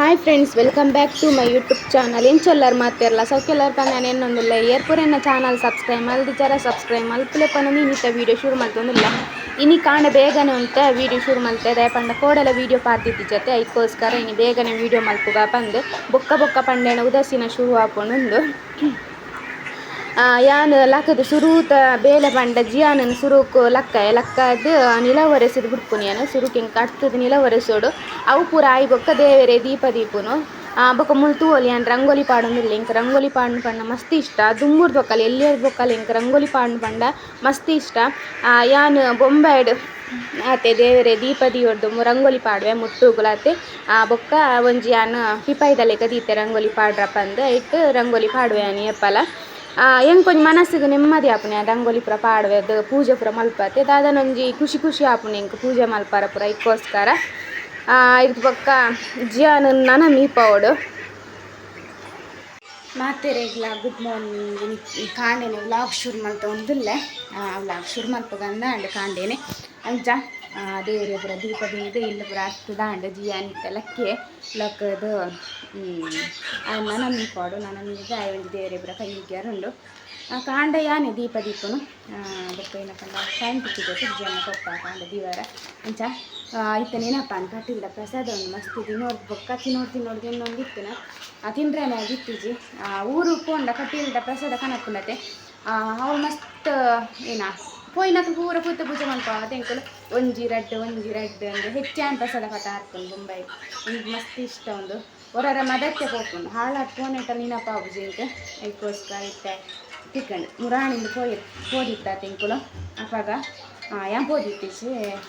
Hi friends welcome back to my YouTube channel ಎಂಚೊಲ್ಲರ್ ಮಾತಿರಲ್ಲ ಸೌಕೆಲ್ಲರ್ ತಾನೆ? ಏನೊಂದಿಲ್ಲ ಏರ್ಪುರೆನ್ನ ಚಾನಲ್ ಸಬ್ಸ್ಕ್ರೈಬ್ ಮಲ್ದಿಚಾರ ಸಬ್ಸ್ಕ್ರೈಬ್ ಮಲ್ಪಲೆ ಪನ್ನ ನೀನಿತ್ತ ವೀಡಿಯೋ ಶುರು ಮಾಡ್ತೊಂದಿಲ್ಲ ಇನಿ ಕಾಣ ಬೇಗನೆ ಉಂಟ ವೀಡಿಯೋ ಶುರು ಮಲ್ತದೆ ಪಂಡ ಕೋಡೆಲ್ಲ ವೀಡಿಯೋ ಪಾರ್ದಿದ್ದ ಜೊತೆ. ಅದಕ್ಕೋಸ್ಕರ ಇನಿ ಬೇಗನೆ ವೀಡಿಯೋ ಮಲ್ಪುಗ ಬಂದು. ಬೊಕ್ಕ ಬೊಕ್ಕ ಪಂಡೆನ ಉದಾಸೀನ ಶುರು ಹಾಕೊಂಡು ಆ, ಯಾನ್ ಲಕ್ಕದ ಸುರೂತ ಬೇಲೆ ಪಂಡ ಜಿಯಾನನ್ ಸುರುಕು ಲಕ್ಕ, ಲಕ್ಕದ ನಿಲವರೆಸಿದ ಬಿಡ್ಪುನಿ ಬಿಡ್ಪುನಿಯನು ಸುರುಕಿಂಗ್ ಕಟ್ತದ ನಿಲವರೆಸೋಡು ಅವು ಪೂರ ಆಯ್ ಬೊಕ್ಕ ದೇವರೆ ದೀಪ ದೀಪುನು. ಬೊಕ್ಕ ಮುಳ್ತು ಒಲಿಯನ್ ರಂಗೋಲಿ ಪಾಡೊಂದಿಲ್ಲ ಇಂಕ ರಂಗೋಲಿ ಪಾಡ್ನ ಪಂಡ ಮಸ್ತ್ ಇಷ್ಟ. ದುಮ್ಮುರ್ ಬೊಕ್ಕಲ್ಲಿ ಎಲ್ಲಿಯರ್ ಬೊಕ್ಕಲ್ಲಿ ಇಂಕ ರಂಗೋಲಿ ಪಾಡ್ನ ಪಂಡ ಮಸ್ತಿ ಇಷ್ಟ. ಯಾನ್ ಬೊಂಬೆಡ್ ಆತೆ ದೇವರೆ ದೀಪ ದಿಯೊಡ್ದು ರಂಗೋಲಿ ಪಾಡ್ವೆ ಮುಟ್ಟುಗುಲಾತೆ ಆ, ಬೊಕ್ಕ ಒಂಜಿ ಯಾನ್ ಪಿಪಾಯ್ದಲೆಕ ದೀತೆ ರಂಗೋಲಿ ಪಾಡ್ರಪ್ಪ ಅಂದ. ಇಟ್ಟು ರಂಗೋಲಿ ಪಾಡ್ವೆ ಅನಿ ಎಪ್ಪಲ ಆ ಹೆಂಗೆ ಕೊಂಚ ಮನಸ್ಸಿಗೆ ನೆಮ್ಮದಿ ಆಪುನೆ ರಂಗೋಲಿ ಪೂರ ಪಾಡುವೆ ಅದು ಪೂಜೆ ಪೂರ ಮಲ್ಪತ್ತೆ. ದಾದನೊಂಜಿ ಖುಷಿ ಖುಷಿ ಆಪುನೆ ಇಂಕ ಪೂಜೆ ಮಲ್ಪಾರ ಪೂರ ಇಕ್ಕೋಸ್ಕರ. ಇದು ಪಕ್ಕ ಜಿಯಾನ ನನ ಮೀಪವಡು ಮಾತೆರೆಗ್ಲ ಗುಡ್ ಮಾರ್ನಿಂಗ್. ಕಾಂಡೇನೆ ವ್ಲಾಗ್ ಶುರು ಮಲ್ತ ಒಂದಿಲ್ಲ ವ್ಲಾಗ್ ಶುರು ಮಲ್ಪಗಂದ ಅಂಡ್ ಕಾಂಡೇನೆ. ಅಂಚ ದೇವ್ರೆ ಪೂರ ದೀಪ ದೀದ ಇಲ್ಲ ಪೂರ ಆಗ್ತದ ಜಿ ಜಿಯಾನಿತ್ತ ಲಕ್ಕೆ ಲಕ್ಕದು ನನ್ನ ಪಾಡು ನನ್ನ ಮೀಗ ಒಂದು ದೇವ್ರೆ ಪೂರ ಕೈಗೆ ಉಂಡು ಕಾಂಡ ಯಾನೆ ದೀಪ ದೀಪನು. ಬೊಕ್ಕ ಏನಪ್ಪ ಟೈಮ್ ತಿಕ್ಕಿದೆ ಜಿಯನ್ನ ಕೊಪ್ಪ ಕಾಂಡ ದೀವಾರ. ಅಂಚ ಇತ್ತ ಏನಪ್ಪ ಅಂತ ಕಟ್ಟಿಲ್ಲ ಪ್ರಸಾದ ಒಂದು ಮಸ್ತ್ ತಿನ್ನೋದು ಬೊಕ್ಕ ತಿನ್ನೋದು ತಿನ್ನೋದು ಇನ್ನೊಂದು ತಿಂದ್ರೆ ತಿಂದ್ರೇನೆ ಆಗಿತ್ತೀಜಿ ಊರು ಪೋಂಡ ಕಟ್ಟಿಲ್ದ ಪ್ರಸಾದ ಕಣಕ್ಕೆ ಅವು ಮಸ್ತ್, ಏನ ಪೋಯಿನಕ ಪೂರ ಪೂತ ಪೂಜೆ ಮಲ್ಪ ತೆಂಕುಲು ಒಂಜಿ ರಡ್ಡ್ ಒಂಜಿ ರಡ್ಡ್ ಅಂದ್ರೆ ಹೆಚ್ಚಾನ್ ಪ್ರಸಾದ ಪಟ ಹಾಕೊಂಡು ಬೊಂಬೈ ಈಗ ಮಸ್ತ್ ಇಷ್ಟ ಒಂದು ಹೊರರ ಮದಕ್ಕೆ ಹೋಗ್ಕೊಂಡು ಹಾಳಾಟ್ ಪೋನೆಟ ನೆನಪ ಅಂತ ಅದಕ್ಕೋಸ್ಕರ ಇತ್ತೆ ತಿಕ್ಕಂಡು ಮುರಾಣಿಂದ ಪೋಯಿ ಪೋದಿತ್ತ ತೆಂಕುಲು ಅಪಾಗ ಯಾ ಪೋದಿತ್ತಿಸಿ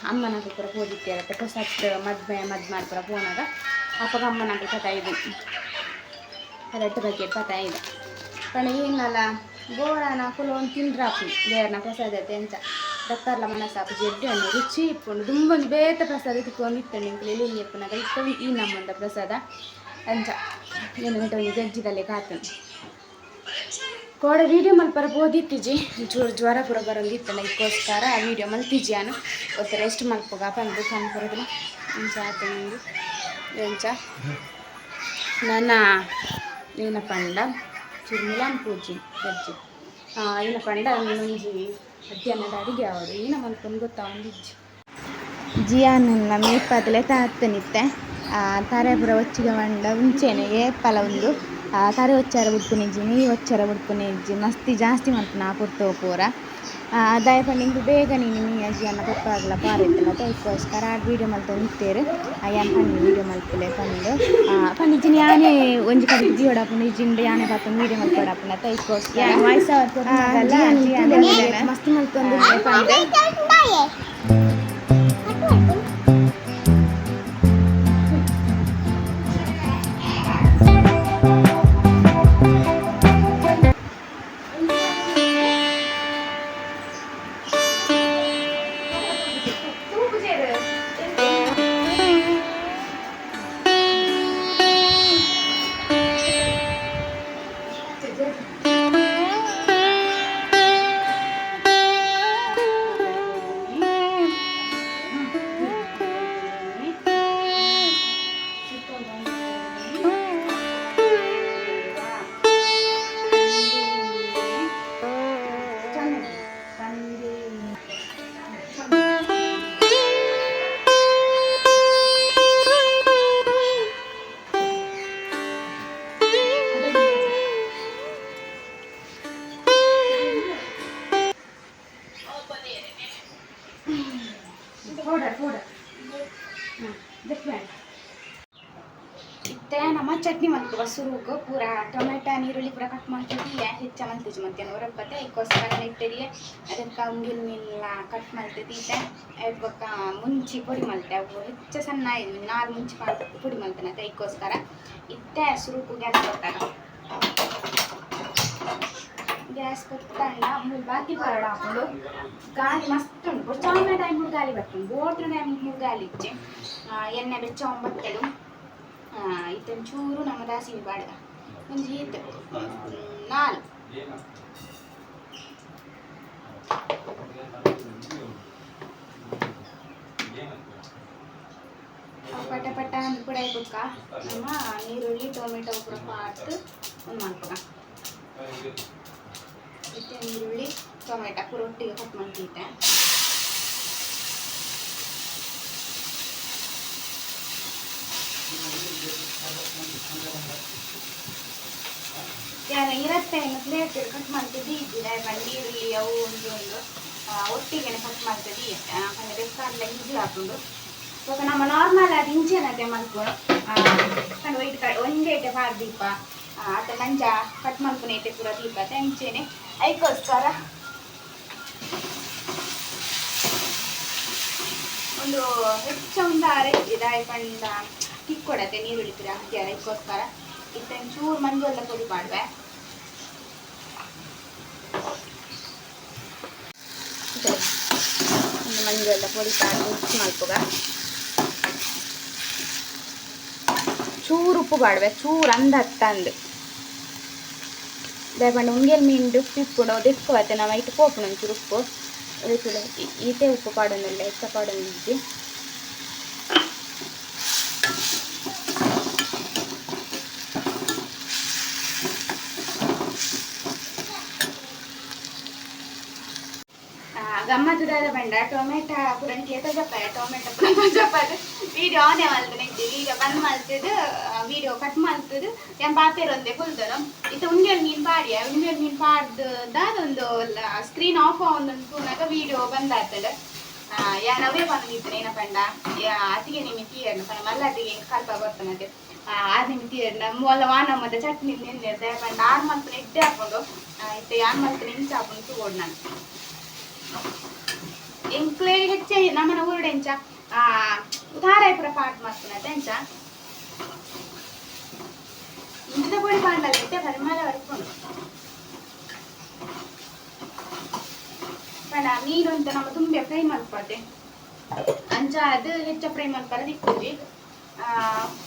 ಅಮ್ಮನಾಗ ಪೂರ ಪೋದಿತ್ತೆ ಹೊಸ ಮದ್ವೆ ಮದ್ ಮಾಡ್ಪುರ ಪೋನಾಗ ಅಪ್ಪಾಗ ಅಮ್ಮನಾಗ ಇದು ಅದಟ್ಟು ಬಗ್ಗೆ ಇದೆ ಪಣ ಏನಲ್ಲ ಗೋರನ ಕುಲೋನ್ ತಿಂದ್ರಾಪು ದೇವರನ ಪ್ರಸಾದ ಎಂಚ ದತ್ತರ್ಲ ಮನಸ್ಸಾಪು ಜಡ್ಡು ಅನ್ನು ರುಚಿ ಇಪ್ಪುಂಡು ದುಂಬೊಂದು ಬೇತ ಪ್ರಸಾದ ತಿಕ್ಕೊಂಡು ಇಟ್ಟಂಡು ಇಂಕಲು ಎಲ್ಲಿ ಎಪ್ಪನಾಗ ಇಟ್ಟು ಈ ನಮ್ಮಂದ ಪ್ರಸಾದ ಅಂಚ ಏನು ಉಂಟು ಒಂದು ಗಜ್ಜಿದಲ್ಲಿ ಕಾತನು ಕೋಡ ವೀಡಿಯೋ ಮಲ್ಪರ ಬೋದಿತ್ತಿಜಿ ಚೂರು ಜ್ವರ ಪೂರ ಬರೋದಿತ್ತಲ್ಲ ಇದಕ್ಕೋಸ್ಕರ ಆ ವೀಡಿಯೋ ಮಲ್ತಿಜಿ ನಾನು ಒತ್ತು ರೆಸ್ಟ್ ಮಲ್ಪೋಗ ಬಂದು ಕನ್ಪುರದಿಲ್ಲ ಇಂಚ ಆತ ನಿಂದು ಎಂಚ ನನ್ನ ಏನ ಪಂಡ ಚುರ್ಮಿಲಾನ್ ಪೂಜಿ ಅಜ್ಜಿ ಏನ ಪಂಡ ಒಂಜಿ ಮಧ್ಯಾಹ್ನದ ಅಡಿಗೆ ಅವರು ಏನ ಮಲ್ಕೊಂಡು ಗೊತ್ತಾ ಒಂದಿಜ್ಜಿ ಜಿಯಾನನ್ನ ಮೇಪದಲೆ ತಾತನಿತ್ತೆ. ತಾರೆ ಪುರ ಒಚ್ಚಿಗೆ ಮಂಡ ಒಂದು ಆ, ತಾರೆ ಒಚ್ಚಾರ ಬಿಡ್ಪುನಿಜ್ಜಿ ನೀ ಒಚ್ಚಾರ ಬಿಡ್ಪುನಿಜ್ಜಿ ಮಸ್ತಿ ಜಾಸ್ತಿ ಮಲ್ಪುನ ಆ ಪುಟ್ಟು ಪೂರ ದಯ ಪಂಡಿಂಗ್ ಬೇಗ ನೀನು ನೀ ಅಜ್ಜಿ ಅನ್ನ ಕೊಪ್ಪಾಗಲ ಪಾರಿತ್ತಲ್ಲ ಅದಕ್ಕೋಸ್ಕರ ಆ ವೀಡಿಯೋ ಮಲ್ತ ನಿಂತೇರು ಅಯ್ಯನ್ ಪಂಡಿ ವೀಡಿಯೋ ಮಲ್ಪಲೆ ಪಂಡು ಪಂಡಿಜ್ಜಿನ ಯಾನೇ ಒಂಜಿ ಕಡೆ ಜಿಯೋಡಪ್ಪನ ಇಜ್ಜಿಂಡು ಯಾನೇ ಪಾಪ ವೀಡಿಯೋ ಮಲ್ಕೊಡಪ್ಪನ ಅದಕ್ಕೋಸ್ಕರ ಮಸ್ತ್ ಮಲ್ತೊಂದು ಚಟ್ನಿ ಮಲ್ಕುವ ಸುರುಗು ಪೂರ ಟೊಮೆಟೊ ನೀರುಳ್ಳಿ ಪೂರ ಕಟ್ ಮಾಡ್ತಿದ್ದಿ ಹೆಚ್ಚ ಮಲ್ತಿಜ್ ಮತ್ತೆ ಹೊರಪತ್ತೆ ಅದಕ್ಕೋಸ್ಕರ ಇಟ್ಟೆರಿಯೆ ಅದಕ್ಕೆ ಮುಂಗಿನ ಕಟ್ ಮಲ್ತಿದ್ದೆ ಅದಕ್ಕೆ ಮುಂಚಿ ಪುಡಿ ಮಲ್ತೆ ಅವು ಹೆಚ್ಚ ಸಣ್ಣ ನಾಲ್ಕು ಮುಂಚಿ ಮಾಡಿ ಪುಡಿ ಮಲ್ತೇನೆ ಅದಕ್ಕೋಸ್ಕರ ಇತ್ತೆ ಸುರುಗು ಗ್ಯಾಸ್ ಕೊಟ್ಟಾಗ ಗ್ಯಾಸ್ ಕೊಟ್ಟಂಡ ಮೂರು ಬಾಕಿ ಬರೋಣ ಹಾಕೊಂಡು ಗಾಳಿ ಮಸ್ತ್ ಉಂಟು. ಚಾಮೆ ಟೈಮ್ ಮೂರು ಗಾಳಿ ಬರ್ತುಂಡು ಬೋಟ್ರ ಟೈಮ್ ಮೂರು ಗಾಳಿ ಇಚ್ಚೆ ಎಣ್ಣೆ ಬೆಚ್ಚ ಒಂಬತ್ತೆಡು ಇತ್ತೊಂದು ಚೂರು ನಮ್ಮ ದಾಸಿನಿ ಬಾಡ. ಒಂದು ಇತ್ತು ನಾಲ್. ಪಟ ಪಟ ಅಂದ ಕೂಡ ಇಬ್ಬಕ್ಕ ನಮ್ಮ ಈರುಳ್ಳಿ, ಟೊಮೆಟೊ ಕೂಡ ಪಾರ್ಟ್ ಒಂದು ಮಾಡ್ಕೊಳ ಈರುಳ್ಳಿ, ಟೊಮೆಟೊ ರೊಟ್ಟಿಗೆ ಒಟ್ಟಿಗೆ ಕಟ್ ಮಾಡ್ತಿದ್ದೆ. ಯಾರ ಇರತ್ತೆ ಪ್ಲೇಟ್ ಕಟ್ ಮಾಡ್ತಿದ್ದಿ ಬಂಡಿ ಈರುಳ್ಳಿ ಅವು ಒಂದು ಒಂದು ಒಟ್ಟಿಗೆ ಕಟ್ ಮಾಡ್ತದೆ ಅಂದರೆ ರೆಸ್ಟಾರೆಂಟ್ ಈಜಿ ಹಾಕೊಂಡು ಸ್ವಲ್ಪ ನಮ್ಮ ನಾರ್ಮಲ್ ಅದು ಇಂಚೆನತೆ ಮಲ್ಕೊಂಡು ಕಂಡು ಒಯ್ದು ಕ, ಒಂದೇ ಐತೆ ಪಾರ್ ದೀಪ. ಆತ ನಂಜ ಕಟ್ ಮಾಡ್ಕೊಂಡು ಐತೆ ಪೂರ ದೀಪ. ಐಕೋಸ್ಕರ ಒಂದು ಹೆಚ್ಚ ಒಂದು ಅರೆ ಇದಾಯ ಪಂಡ ಕಿಕ್ಕೊಡತ್ತೆ ನೀರುಳ್ಳಿ ಪುರ ಹಾಕ್ಯಾರ. ಅದಕ್ಕೋಸ್ಕರ ಇತ್ತ ಚೂರು ಎಲ್ಲ ಪುಡಿ ಮಾಡುವೆ. ಒಂದು ಎಲ್ಲ ಪುಡಿ ಪಾಡು ಮಿಕ್ಸ್ ಮಾಡ್ಕೋಗ. ಚೂರು ಉಪ್ಪು ಬಾಡ್ವೆ, ಚೂರು ಅಂದ ಹತ್ತಂದು ದಯಪಂಡ ಉಂಗೆಲ್ ಮೀನು ಉಪ್ಪು ಇಪ್ಪುಡು ದೆಕ್ಕುವತ್ತೆ ನಾವು ಇಟ್ಟು ಪೋಪುಣ ಒಂಚೂರು ಉಪ್ಪು. ಈತೆ ಉಪ್ಪು ಪಾಡೋನಿಲ್ಲ ಎತ್ತ ಪಾಡೋನಿದ್ದಿ ಗಮ್ಮತ್ತು ದಾದ ಬಂಡ. ಟೊಮೆಟೊ ಪುರಂಕಿ ಎತ್ತ ಜಪ್ಪಾಯ ಟೊಮೆಟೊ ಪುರಂಕ ಜಪ್ಪದು ವಿಡಿಯೋ ಆನೆ ಮಲ್ತದೆ ಇದ್ದು ವಿಡಿಯೋ ಬಂದ್ ಮಲ್ತದು ವಿಡಿಯೋ ಕಟ್ ಮಲ್ತದು ಎನ್ ಪಾಪೇರ್ ಒಂದೇ ಕುಲ್ತನು ಇತ್ತ ಉಂಜಲ್ ಮೀನ್ ಪಾಡಿಯ? ಉಂಜಲ್ ಮೀನ್ ಪಾಡ್ದು ದಾದೊಂದು ಸ್ಕ್ರೀನ್ ಆಫ್ ಒಂದೊಂದು ತೂನಾಗ ವಿಡಿಯೋ ಬಂದಾಗ್ತದೆ. ಯಾನ್ ಅವೇ ಬಂದಿತ್ತು ಏನ ಪಂಡ. ಅತಿಗೆ ನಿಮಗೆ ತೀಯರ್ನ ಪಂಡ. ಮಲ್ಲ ಅತಿಗೆ ಕಲ್ಪ ಬರ್ತನದೆ ಆರು ನಿಮಿಷ ತೀಯರ್ನ ಮೊಲ ಮದ ಚಟ್ನಿ ನಿನ್ನೆ ಪಂಡ. ಆರು ಮಲ್ತನ ಇಡ್ಡೆ ಹಾಕೊಂಡು ಇತ್ತೆ ಯಾನ್ ಮಲ್ತನ ಇಂಚ ಹಾಕೊಂಡು ತಗೋಡ್ ನಾನು. ಎಂಕ್ಲೆ ಹೆಚ್ಚೆ ನಮ್ಮನ ಊರುಡೆ ಎಂಚ ಆ ತಾರಾಯಪುರ ಪಾಟ್ ಮಾಡ್ತಾನೆ ಎಂಚ ಇಂಚಿದ ಪೊಡಿ ಪಾಂಡಲ್ಲ ಎತ್ತೆ ಪರಿಮಳ ಬರ್ಕೊಂಡು ಪಂಡ ಮೀನು ಅಂತ ನಮ್ಮ ತುಂಬೆ ಫ್ರೈ ಮಾಡ್ಕೊಳ್ತೆ ಅಂಚ ಅದು ಹೆಚ್ಚ ಫ್ರೈ ಮಾಡ್ತಾರೆ ದಿಕ್ಕುಜಿ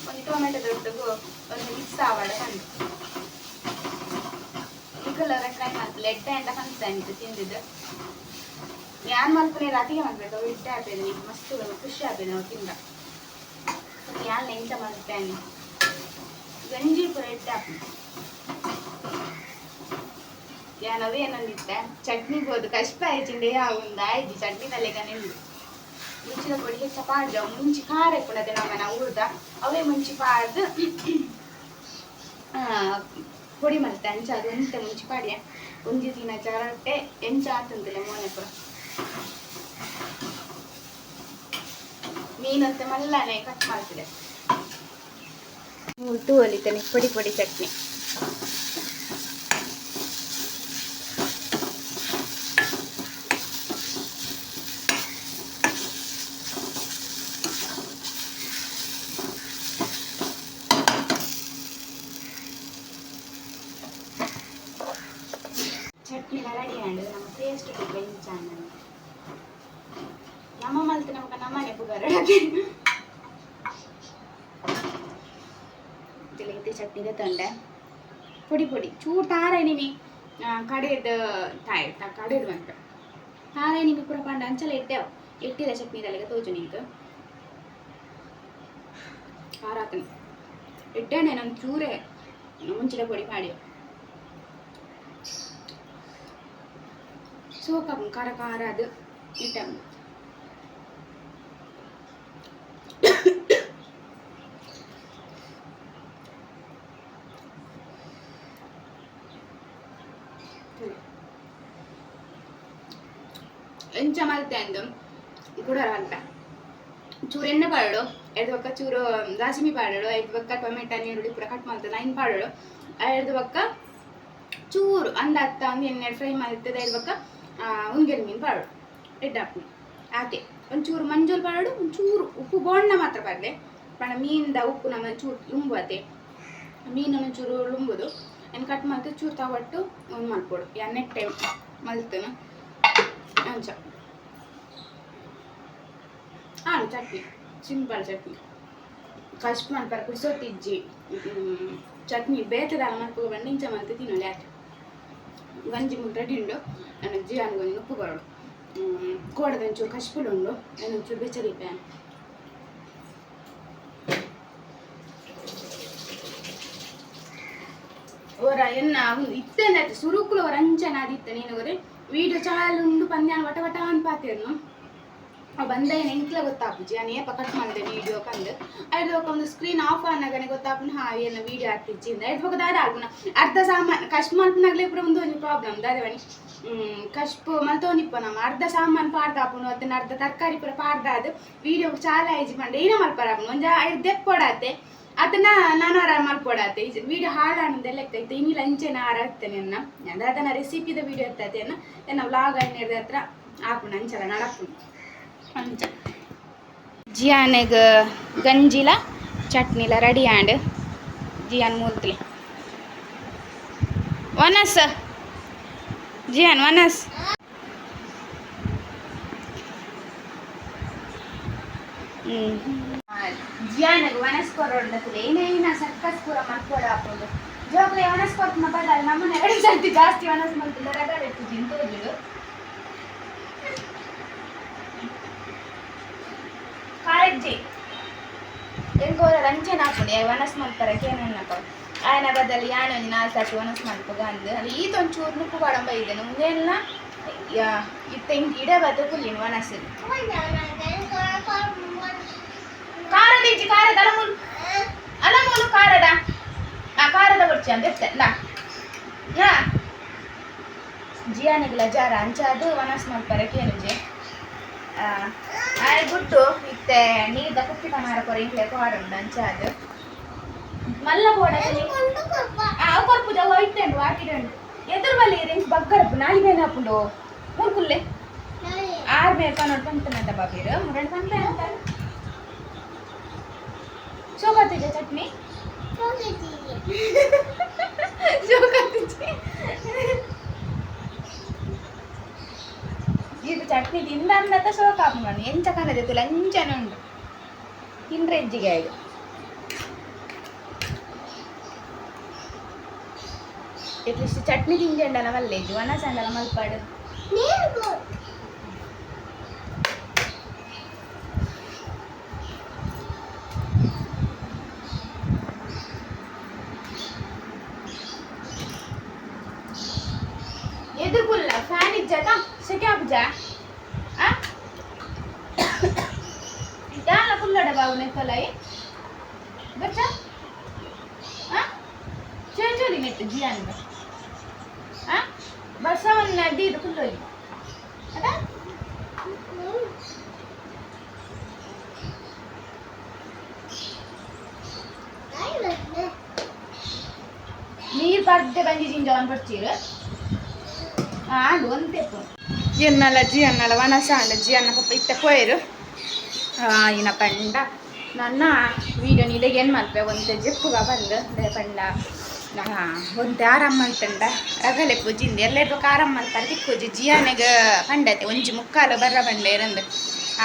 ಒಂದು ಟೊಮೆಟೊ ದೊಡ್ಡಗೂ ಒಂದು ಮಿಕ್ಸ್ ಆವಾಡ ಕಂಡು ಇಕ್ಕಲ್ಲ ಫ್ರೈ ಮಾಡ್ತಾರೆ ಎಡ್ಡೆ ಅಂತ ಕನ್ಸ ಅಂತು ತಿಂದಿದ್ದು. ಯಾನ್ ಮಲ್ಪನೆ ರಾತಿಗೆ ಮಾಡ್ಬೇಕು ಹಾಕಿದೆ ಈಗ ಮಸ್ತ್ ಖುಷಿ ಆಗ್ತದೆ ನಾವು ತಿಂದ. ಯಾನ್ ಎಂತ ಮಾಡ್ತೇನೆ ಗಂಜಿ ಪುರ ಇಟ್ಟ ಯಾನವೇ ಏನಂದಿತ್ತೆ ಚಟ್ನಿ ಹೋದು ಕಷ್ಟ ಆಯ್ಚಿಂಡೆ ಒಂದು ಆಯ್ತು ಚಟ್ನಿ ತಲೆಗ ನಿಂದು. ಮುಂಚಿನ ಪುಡಿ ಹೆಚ್ಚ ಪಾಡ್ದ, ಮುಂಚಿ ಖಾರ ಇಪ್ಪುಣದೆ ನಮ್ಮ ನಾವು ಉಳ್ದ ಅವೇ ಮುಂಚಿ ಪಾಡ್ದು ಆ, ಪೊಡಿ ಮಾಡ್ತೆ ಅಂಚ ಅದು ಎಂತ ಮುಂಚಿ ಪಾಡ್ಯ ಒಂಜಿ ದಿನ ಚರಟ್ಟೆ ಎಂಚ ಆತಂತಿಲ್ಲ ಮೋನೆ ಪುರ ಮೀನಂತೆ ಮಲ್ಲನೆ ಕಟ್ ಮಾಡ್ತಿದೆ ಉಲ್ಟು ಒಲಿತೇನೆ ಪೊಡಿ ಪೊಡಿ ಚಟ್ನಿ ಚಟ್ನಿ ರೆಡಿ ಆಂಡ್ ನಮ್ಮ ಟೇಸ್ಟ್ ಬೆಂಚ ನಮ್ಮ ಮಲ್ತು ನಮ್ಗೆ ನಮ್ಮನೆ ಪುಗಾರ ಇದು ಚಟ್ನಿದ ತಂಡೆ ಪುಡಿ ಪುಡಿ ಚೂರು ತಾರೆ ನಿಮಿ ಕಡೆದು ತಾಯಿ ಕಡೆದು ಬಂತ ತಾರೆ ನಿಮಿ ಪುರ ಪಂಡ ಅಂಚಲ ಇಟ್ಟೆವು ಇಟ್ಟಿದ ಚಟ್ನಿ ತಲೆಗೆ ತೋಜು ನಿಂಗೆ ಖಾರ ಹಾಕನಿ ಇಟ್ಟೇನೆ ನಮ್ಮ ಚೂರೇ ಮುಂಚಿನ ಪುಡಿ ಮಾಡಿ ಸೋಕಂ ಖಾರ ಖಾರ ಅದು ಇಟ್ಟ ಎಂಚ ಮಲ್ತೆ ಅಂದು ಕೂಡ ಅಂತ ಚೂರು ಎಣ್ಣೆ ಪಾಡೋಡು ಎರಡು ಪಕ್ಕ ಚೂರು ದಾಸಿಮಿ ಪಾಡೋಡು ಐದು ಪಕ್ಕ ಟೊಮೆಟೊ ನೀರುಳ್ಳಿ ಪೂರ ಕಟ್ ಮಾಡ್ತದೆ ಐನು ಪಾಡೋಡು ಎರಡು ಪಕ್ಕ ಚೂರು ಅಂದ ಹತ್ತ ಒಂದು ಎಣ್ಣೆ ಫ್ರೈ ಮಾಡ್ತದೆ ಐದು ಪಕ್ಕ ಉಂಗೆಲ್ ಮೀನು ಪಾಡು ರೆಡ್ ಹಾಕಿ ಆಕೆ ಒಂಚೂರು ಮಂಜೂರು ಪಾಡು ಒಂಚೂರು ಉಪ್ಪು ಬೋಂಡ ಮಾತ್ರ ಪಾಡ್ಲೆ ಪಣ ಮೀನಿಂದ ಉಪ್ಪು ನಮ್ಮ ಚೂರು ಲುಂಬು ಅತೆ ಮೀನು ಒಂಚೂರು ಲುಂಬುದು. ಏನು ಕಟ್ ಮಾಡ್ತು ಚೂರು ತಗೊಟ್ಟು ಒಂದು ಮಲ್ಕೊಡು ಎಣ್ಣೆ ಟೈಮ್ ಮಲ್ತನು. ಅಂಚ. ಹಾಂ ಚಟ್ನಿ. ಸಿಂಪಲ್ ಚಟ್ನಿ. ಕಷ್ಟ ಮಾಡ್ತಾರೆ ಕುಡಿಸೋತಿಜ್ಜಿ ಚಟ್ನಿ ಬೇತದಲ್ಲ ಮಾಡ್ಕೊ ಬಂದು ಇಂಚ ಮಲ್ತು ತಿನ್ನೋಲ್ಲ ಯಾಕೆ ಒಂಜಿ ಮುಟ್ಟ ಡಿಂಡು ನನ್ನ ಜೀವನಗೊಂದು ಉಪ್ಪುಗಳು ಕೋಡದಂಚೂರು ಕಶ್ಪುಲುಂಡು ಏನೊಂಚೂರು ಬೆಚ್ಚರಿಪೆ ಓರ ಎನ್ನ ಇತ್ತೆ ಸುರುಕುಲು ಅವರ ಅಂಚನ ಆದಿತ್ತೆ ನೀನು ವೀಡಿಯೋ ಚಾಲು ಉಂಡು ಪಂದ್ಯಾನ ವಟ ವಟ ಅನ್ಪಾತಿರ್ನು ಬಂದ ಏನು ಎಂಕ್ಲ ಗೊತ್ತಾಪುಜಿ ಏಪ ಕಟ್ ಮಾಡಿದೆ ವೀಡಿಯೋ ಕಂದು ಅದ್ರ ಒಂದು ಸ್ಕ್ರೀನ್ ಆಫ್ ಆನಾಗನೆ ಗೊತ್ತಾಪುನ ಹಾ ಏನು ವೀಡಿಯೋ ಆಗ್ತಿಜ್ಜಿ ಇಂದ. ಎದ್ ಬಗ್ಗೆ ದಾದ ಅರ್ಧ ಸಾಮಾನು ಕಷ್ಟ ಮಲ್ಪನಾಗ್ಲೇ ಪೂರ ಒಂದು ಒಂದು ಪ್ರಾಬ್ಲಮ್ ಹ್ಮ್ ಕಷ್ಟ ಮಲ್ತೋನಿಪ್ಪ ನಮ್ಮ ಅರ್ಧ ಸಾಮಾನು ಪಾಡ್ದಾಪುನು ಅದನ್ನ ಅರ್ಧ ತರಕಾರಿ ಪೂರ ಪಾಡ್ದಾದು ವೀಡಿಯೋ ಚಾಲ ಐಜಿ ಮಂಡೆ ಏನೋ ಮಲ್ಪರಾಪುನು ಒಂದು ಐದು ದೆಪ್ಪೊಡಾತೆ ಅದನ್ನ ನಾನು ಆರಾಮ ಮಾಡ್ಕೊಡತ್ತೆ ವೀಡಿಯೋ ಹಾಡಾನದ ಲೆಕ್ಕ ಇತ್ತು ಇನ್ನಿಲ್ಲ ಅಂಚೆನ ಆರಾಗ್ತೇನೆ ಅನ್ನ. ಅದನ್ನ ರೆಸಿಪಿದ ವೀಡಿಯೋ ಇರ್ತೈತೆ ಅನ್ನ. ಎನ್ನ ವ್ಲಾಗ್ ಅನ್ನಿರ್ದ ಹತ್ರ ಆಪುಣ ಅಂಚಲ ನಡಪುನು ಅಂಚ ಜಿಯಾನೆಗ್ ಗಂಜಿಲ, ಚಟ್ನಿಲ ರೆಡಿ ಆಂಡ್ ಜಿಯಾನ್ ಮೂರ್ತಿಲಿ ವನಸ್. ಜಿಯಾನ್, ವನಸ್. ಜಿಯಾನಗ್ ವನಸ್ ಕೊರೊಡ್ಲತ್ತಿಲ್ಲ ಏನೇನ ಸರ್ಕಸ್ ಪೂರ ಮಲ್ಕೊಡ ಹಾಕೋದು ಜೋಕ್ಲೆ ವನಸ್ ಕೊರ್ತ ಬದಲ ನಮ್ಮನೆ ಎರಡು ಸರ್ತಿ ಜಾಸ್ತಿ ವನಸ್ ಮಾಡ್ತಿಲ್ಲ ರಗಡೆ ಇತ್ತು ಅಜ್ಜಿ ಎಂಕೋರ ರಂಚೆ ನಾಪುಂಡು ವನಸ್ ಮಲ್ಪರ ಕೇನಪ್ಪ ಆಯನ ಬದಲು ಯಾಣಿ ನಾಲ್ಕು ಸಾಟಿ ವನಸ್ ಮಲ್ಪಗ ಅಂದು ಅದು ಈತೊಂದು ಚೂರು ನುಪ್ಪು ಕೊಡಂಬ ಇದ್ದೇನೆ ಮುಂದೇನೆಲ್ಲ ಇತ್ತಂಗೆ ಇಡ ಬದುಕುಲ್ಲಿನ ವನಸ್ ಕಾರದ ಇಜ್ಜಿ ಕಾರದ ಅಲಮೂಲು ಅಲಮೂಲು ಕಾರದ ಆ ಕಾರದ ಬರ್ಚಿ ಅಂತ ಇರ್ತೇನೆ ನಾ ನಾ ಜಿಯಾನಿಗೆ ಲಜಾರ ಅಂಚಾದು ವನಸ್ ಮಲ್ಪರ ಕೇನುಜೆ ಬಿಟ್ಟು ಇತ್ತೆ ನೀದ ಕುಕ್ಕಿತ ಕಮಾರ ಕೊರ ಇಂಕ್ಲೆ ನಂಚ ಅದು. ಮಲ್ಲ ಬೋಡಲ್ಲಿ ಆ ಕೊರ್ಪುದ ಒಯ್ಟಂಡು ಆಟಿಡಂಡು ಎದುರು ಬಲ್ಲಿ ರಿಂಗ್ ಬಗ್ಗರಪ್ಪು ನಾಲಿಗೆ ಹಾಪುಂಡು ಮೂರ್ಕುಲ್ಲೆ ಆರ್ ಮೇಲೆ ಕನ್ನಡ ಪಂತನಂತ ಬಾಬೀರು. ಮುರಡ್ ಪಂತ ಅಂತ? ಚಟ್ನಿ? ಇದು ಚಟ್ನಿ ತಿಂದಂದತ್ತ ಶೋಕ ನಾನು ಎಂಚ ಕನ್ನದಿತ್ತು ಲಂಚನೆ ಉಂಡು ತಿಂದ್ರೆ ಹೆಜ್ಜಿಗೆ ಆಯ್ತು ಎಟ್ಲಿಸ್ಟ್ ಚಟ್ನಿ ತಿಂಜೆಂಡಲ ಮಲ್ಲೇಜು. ಒಣ ಸಂಡಲ ಮಲ್ಪಾಡು ಯಾಲ ಕುಲ್ಲಡ ಬಾವು ನೆತ್ತಲೈ ಬಚ್ಚ ಚೇಂಜೋಲಿ ನೆಟ್ಟು ಜಿಯಾನ್ಗ ಬಸವನ್ನ ದೀದು ಕುಲ್ಲೋಲಿ ಅದ ನೀರು ಪರ್ದೆ ಬಂದಿ ಜಿಂಜವನ್ ಬರ್ಚೀರು ಆಂಡು ಒಂತೆಪ್ಪು ಎನ್ನಲ ಜಿ ಅನ್ನಲ ವನಸ ಅಂಡ ಜಿ ಅನ್ನ ಪಪ್ಪ ಇತ್ತ ಕೊಯ್ರು ಇನ್ನ ಪಂಡ. ನನ್ನ ವೀಡಿಯೋ ನೀಲೆಗೆ ಏನು ಮಲ್ಪೆ ಒಂತೆ ಜೆಪ್ಪುಗ ಬಂದು ಪಂಡ. ಒಂತೆ ಆರಾಮ್ ಮಲ್ತಂಡ ರಗಲೆ ಪೂಜಿಂದ ಎಲ್ಲೆರ್ದು ಆರಾಮ್ ಮಲ್ಪಾರ ತಿಕ್ಕೂಜಿ ಜಿಯಾನೆಗ ಪಂಡತೆ. ಒಂಜಿ ಮುಕ್ಕಾಲು ಬರ್ರ ಬಂಡೆ ಇರಂದು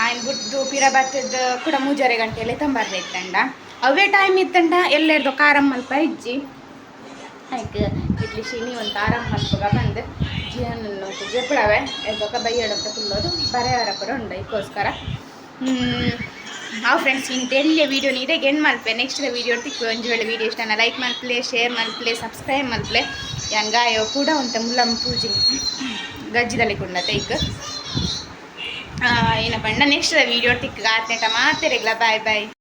ಆಯ್ನ ಬುಡ್ಡು ಪಿರ ಬತ್ತದ ಕೂಡ ಮೂಜಾರೆ ಗಂಟೆಯಲ್ಲಿ ತಂಬರ್ದ ಇತ್ತಂಡ. ಅವೇ ಟೈಮ್ ಇತ್ತಂಡ. ಎಲ್ಲೆರ್ದು ಆರಾಮ್ ಮಲ್ಪ ಇಜ್ಜಿ. ಆಯ್ತು ಇಡ್ಲಿ ಶೀನಿ ಒಂದು ಆರಾಮ್ ಮಲ್ಪಗ ಬಂದು. ಜೀವನ ಜೆಪ್ಪಳವೆ ಎದ್ದೊಕ್ಕ ಬೈಯಡಂತ ಕುಲ್ಲೋದು ಬರೆಯವರ ಕೂಡ ಉಂಡ. ಇದಕ್ಕೋಸ್ಕರ ಆ ಫ್ರೆಂಡ್ಸ್ ಇಂತ ಎಲ್ಲಿಯ ವೀಡಿಯೋ ಇದೆ ಗೆಂಡ್ ಮಲ್ಪೆ ನೆಕ್ಸ್ಟ್ ವೀಡಿಯೋ ತಿಕ್ಕು ಒಂದು ವೇಳೆ ವೀಡಿಯೋ ಇಷ್ಟ ಲೈಕ್ ಮಾಡ್ಪ್ಲೆ ಶೇರ್ ಮಾಡ್ಪ್ಲೆ ಸಬ್ಸ್ಕ್ರೈಬ್ ಮಾಡ್ಪ್ಲೆ ಯಂಗಾಯೋ ಕೂಡ ಒಂದು ಮುಲಂ ಪೂಜೆ ಗಜ್ಜಿದಲ್ಲಿ ಕೊಂಡ ತೈಕ್ ಏನಪ್ಪ ನೆಕ್ಸ್ಟ್ ವೀಡಿಯೋ ತಿಕ್ಕು ಆತ್ನೆಟ ಮಾತೆರೆಗ್ಲ ಬಾಯ್ ಬಾಯ್